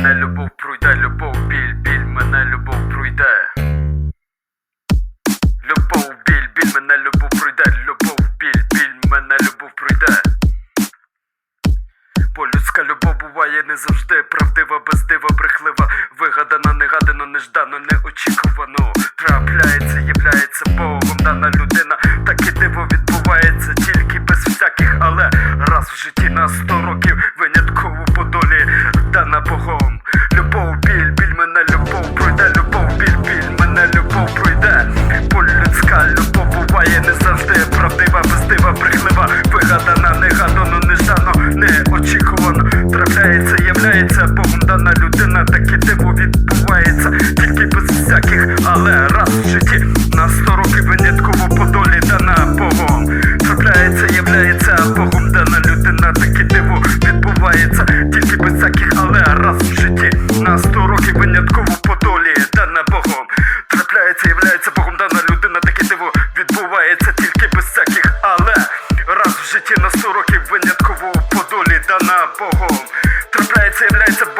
мене любов пройде, любов, біль, біль, мене любов пройде. Любов, біль, біль, мене любов пройде, любов, біль, біль, мене любов пройде. Бо людська любов буває не завжди правдива, без дива, брехлива, вигадана, негадано, неждано, неочікувано. Трапляється, являється Богом дана людина, таке диво відбувається тільки без всяких, але раз в житті на сто років долі дана Богом. Любов, біль, біль, мене любов пройде, любов, біль, біль, мене любов пройде. Бо людська любов буває не завжди правдива, без дива, брехлива, вигадана, негадано, неждано, неочікувано. Трапляється, являється Богом дана людина, таке диво відбувається тільки без всяких, але раз з'являється богом дана людина, таке диво відбувається тільки без всяких, але раз в житті на 100 років винятково по долі дана богом. Трапляється, являється богом.